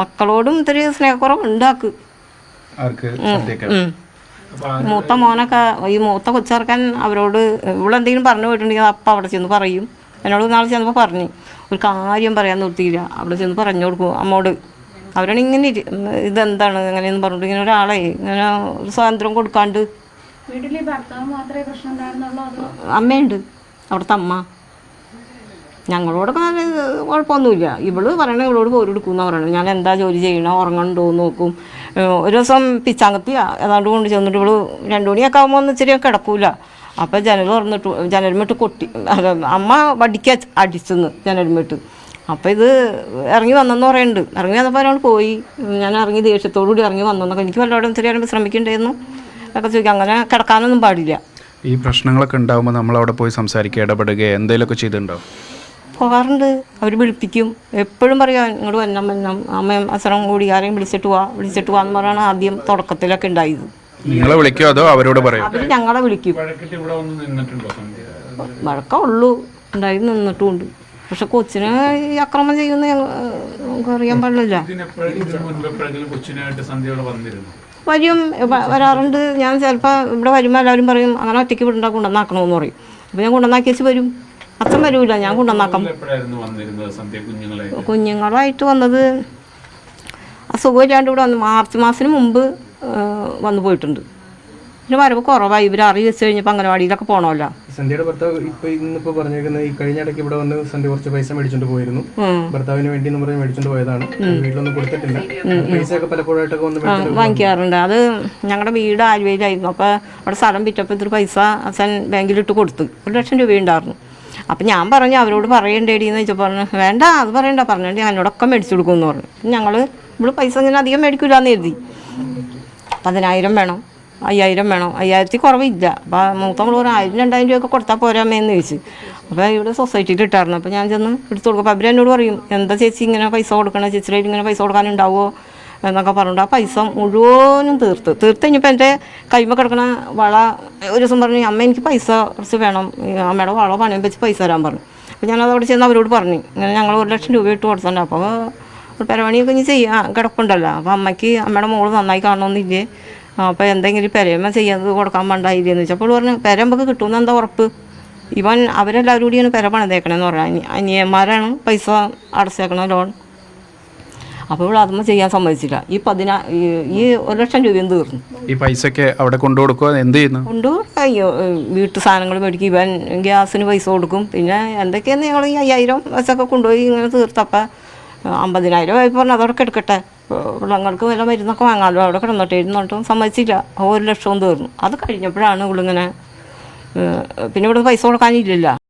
മക്കളോടും ഇത്തിരി സ്നേഹക്കുറവ് ഉണ്ടാക്ക്. മൂത്ത മോനൊക്കെ ഈ മൂത്ത കൊച്ചിറക്കാൻ അവരോട് ഇവളെന്തെങ്കിലും പറഞ്ഞു പോയിട്ടുണ്ടെങ്കിൽ അപ്പം അവിടെ ചെന്ന് പറയും. എന്നോട് നാളെ ചെന്നപ്പോൾ പറഞ്ഞു ഒരു കാര്യം പറയാൻ നിർത്തിയില്ല. അവിടെ ചെന്ന് പറഞ്ഞു കൊടുക്കും അമ്മോട്. അവരാണ് ഇങ്ങനെ ഇതെന്താണ് അങ്ങനെയെന്ന് പറഞ്ഞിട്ട് ഇങ്ങനെ ഒരാളെ ഇങ്ങനെ ഒരു സ്വാതന്ത്ര്യം കൊടുക്കാണ്ട് അമ്മയുണ്ട്. അവിടുത്തെ അമ്മ. ഞങ്ങളോടൊക്കെ കുഴപ്പമൊന്നുമില്ല. ഇവൾ പറയണ ഇവളോട് പോരും എടുക്കുമെന്ന് പറയണത്. ഞാൻ എന്താ ജോലി ചെയ്യണോ ഉറങ്ങണ്ടോ നോക്കും. ഒരു ദിവസം പിച്ചാങ്കത്തി ഏതാണ്ട് കൊണ്ട് ചെന്നിട്ട് ഇവൾ രണ്ടു മണിയൊക്കെ ആകുമ്പോൾ ഒന്ന് ഇച്ചിരി കിടക്കൂല. അപ്പം ജനൽ തുറന്നിട്ട് ജനൽമിട്ട് കൊട്ടി. അമ്മ വടിക്ക അടിച്ചെന്ന് ജനൽമിട്ട് അപ്പം ഇത് ഇറങ്ങി വന്നെന്ന് പറയുന്നുണ്ട് ഇറങ്ങി വന്നപ്പോൾ ഒരാൾ പോയി. ഞാൻ ഇറങ്ങി ദേഷ്യത്തോടു കൂടി ഇറങ്ങി വന്നെന്നൊക്കെ എനിക്ക് വല്ലവരും ഇത്തിരി നേരം വിശ്രമിക്കണ്ടായിരുന്നു. ഒക്കെ ചോദിക്കും. അങ്ങനെ കിടക്കാനൊന്നും പാടില്ല. ഈ പ്രശ്നങ്ങളൊക്കെ ഉണ്ടാകുമ്പോൾ നമ്മൾ അവിടെ പോയി സംസാരിക്കുക ഇടപെടുക എന്തെങ്കിലുമൊക്കെ ചെയ്തിട്ടുണ്ടോ? പോകാറുണ്ട്. അവർ വിളിപ്പിക്കും. എപ്പോഴും പറയാം ഇങ്ങോട്ട് വന്നാൽ വന്നാം അമ്മയും അസറം കൂടി ആരെയും വിളിച്ചിട്ട് പോവാ വിളിച്ചിട്ട് പോവാന്ന് പറയണ ആദ്യം തുടക്കത്തിലൊക്കെ ഉണ്ടായത്. നിങ്ങളെ വിളിക്കോ അതോ അവരോട് പറയോ? അവർ ഞങ്ങളെ വിളിക്കും. വഴക്കിട്ട് ഇവിടെ വന്ന് നിന്നിട്ടുണ്ടോ സന്ധ്യ? വഴക്ക ഉള്ളൂ ഉണ്ടായി നിന്നിട്ടുമുണ്ട്. പക്ഷെ കൊച്ചിനെ ഈ അക്രമം ചെയ്യുന്ന ഞങ്ങ- നമുക്ക് അറിയാൻ പാടില്ല ഇവിടെ വരും. വരാറുണ്ട്. ഞാൻ ചിലപ്പോൾ ഇവിടെ വരുമ്പോൾ എല്ലാവരും പറയും അങ്ങനെ ഒറ്റയ്ക്ക് വിടണ്ട കൊണ്ടുവന്നാക്കണമെന്ന് പറയും. അപ്പോൾ ഞാൻ കൊണ്ടുവന്നാക്കി വെച്ച് വരും. അച്ഛൻ വരൂല. ഞാൻ കൊണ്ടുവന്നാക്കാം. കുഞ്ഞുങ്ങളായിട്ട്. വന്നത് അസുഖമില്ലാണ്ട് ഇവിടെ വന്ന് മാർച്ച് മാസത്തിന് മുമ്പ് വന്നു പോയിട്ടുണ്ട്. പിന്നെ വരവ് കുറവായി. ഇവർ അറിയി വെച്ച് കഴിഞ്ഞപ്പോൾ അംഗനവാടിയിലൊക്കെ പോകണമല്ലോ സന്ധ്യയുടെ ഭർത്താവ് ഇപ്പൊ ഇന്നിപ്പോ പറഞ്ഞേക്കുന്നത് ഈ കഴിഞ്ഞ ഇടയ്ക്ക് ഇവിടെ വന്ന് സന്ധ്യ കുറച്ച് പൈസ മേടിച്ചോണ്ട് പോയിരുന്നു. ഭർത്താവിന് വേണ്ടി എന്ന് പറഞ്ഞ് മേടിച്ചോണ്ട് പോയതാണ്. വീട്ടിലൊന്നും കൊടുത്തിട്ടില്ല. പൈസയൊക്കെ പലപ്പോഴായിട്ടൊക്കെ വന്ന് മേടിച്ചോണ്ട് വാങ്ങിക്കാറുണ്ട്. അത് ഞങ്ങളുടെ വീട് ആലുവയിലായിരുന്നു. അപ്പൊ അവിടെ സ്ഥലം വിറ്റപ്പോൾ ഇത്തിരി പൈസ അച്ഛൻ ബാങ്കിലിട്ട് കൊടുത്തു. ഒരു ലക്ഷം രൂപയുണ്ടായിരുന്നു. അപ്പം ഞാൻ പറഞ്ഞു അവരോട് പറയണ്ടേടി എന്ന് വെച്ചാൽ പറഞ്ഞു വേണ്ട അത് പറയണ്ട പറഞ്ഞിട്ട് ഞാനോടൊക്കെ മേടിച്ചു കൊടുക്കുമെന്ന് പറഞ്ഞു. ഞങ്ങൾ ഇവിടെ പൈസ ഇങ്ങനെ അധികം മേടിക്കില്ല എന്ന് എഴുതി പതിനായിരം വേണം അയ്യായിരം വേണം അയ്യായിരത്തി കുറവില്ല. അപ്പോൾ മൂത്ത നമ്മൾ ഒരു ആയിരം രണ്ടായിരം രൂപയൊക്കെ കൊടുത്താൽ പോരാമേന്ന് ചോദിച്ചു. അപ്പോൾ ഇവിടെ സൊസൈറ്റിയിൽ ഇട്ടായിരുന്നു. അപ്പോൾ ഞാൻ ചെന്ന് എടുത്തു കൊടുക്കും. അപ്പോൾ അവരെന്നോട് പറയും എന്താ ചേച്ചി ഇങ്ങനെ പൈസ കൊടുക്കണം? ചേച്ചിയുടെ ഇങ്ങനെ പൈസ കൊടുക്കാനുണ്ടാവുമോ എന്നൊക്കെ പറഞ്ഞിട്ട് ആ പൈസ മുഴുവനും തീർത്ത്. തീർത്ത് കഴിഞ്ഞപ്പോൾ എന്റെ കൈമ കിടക്കുന്ന വള ഒരു ദിവസം പറഞ്ഞു അമ്മ എനിക്ക് പൈസ കുറച്ച് വേണം. അമ്മയുടെ വള പണയം വെച്ച് പൈസ തരാൻ പറഞ്ഞു. അപ്പോൾ ഞാനത് അവിടെ ചെന്ന് അവരോട് പറഞ്ഞു. ഇങ്ങനെ ഞങ്ങൾ ഒരു ലക്ഷം രൂപ ഇട്ട് കൊടുത്തിട്ടുണ്ട്. അപ്പോൾ പെരവണിയൊക്കെ ഇനി ചെയ്യാം കിടപ്പുണ്ടല്ലോ. അപ്പോൾ അമ്മയ്ക്ക് അമ്മയുടെ മോൾ നന്നായി കാണണമെന്നില്ലേ അപ്പോൾ എന്തെങ്കിലും പെരയമ്മ ചെയ്യാത്തത് കൊടുക്കാൻ വേണ്ടായില്ലെന്ന് വെച്ചപ്പോൾ പറഞ്ഞു പെരമ്പൊക്കെ കിട്ടുമെന്ന് എന്താ ഉറപ്പ്? ഇവൻ അവരെല്ലാവരും കൂടിയാണ് പെര പണിതേക്കണമെന്ന് പറഞ്ഞാൽ അനിയന്മാരാണ് പൈസ അടച്ചേക്കണം ലോൺ അപ്പോൾ ഇവിടെ അതൊന്നും ചെയ്യാൻ സമ്മതിച്ചില്ല. ഈ പതിനാ ഈ- ഒരു ലക്ഷം രൂപയും തീർന്നു. ഈ പൈസയൊക്കെ അവിടെ കൊണ്ടു കൊടുക്കുക എന്ത് ചെയ്യുന്നു? കൊണ്ടു അയ്യോ വീട്ടു സാധനങ്ങൾ മേടിക്കും. ഇവൻ ഗ്യാസിന് പൈസ കൊടുക്കും. പിന്നെ എന്തൊക്കെയാണ് ഞങ്ങൾ ഈ അയ്യായിരം വെച്ചൊക്കെ കൊണ്ടുപോയി ഇങ്ങനെ തീർത്തപ്പോൾ അമ്പതിനായിരം ആയി പറഞ്ഞു അതവിടെ കിടക്കട്ടെ. പിള്ളങ്ങൾക്ക് വല്ല മരുന്നൊക്കെ വാങ്ങാമല്ലോ അവിടെ കിടന്നോട്ടെ ഇരുന്നോട്ടും സമ്മതിച്ചില്ല. ഒരു ലക്ഷവും തീർന്നു. അത് കഴിഞ്ഞപ്പോഴാണ് ഇവളിങ്ങനെ ഇങ്ങനെ പിന്നെ ഇവിടെ പൈസ കൊടുക്കാനില്ലല്ലോ.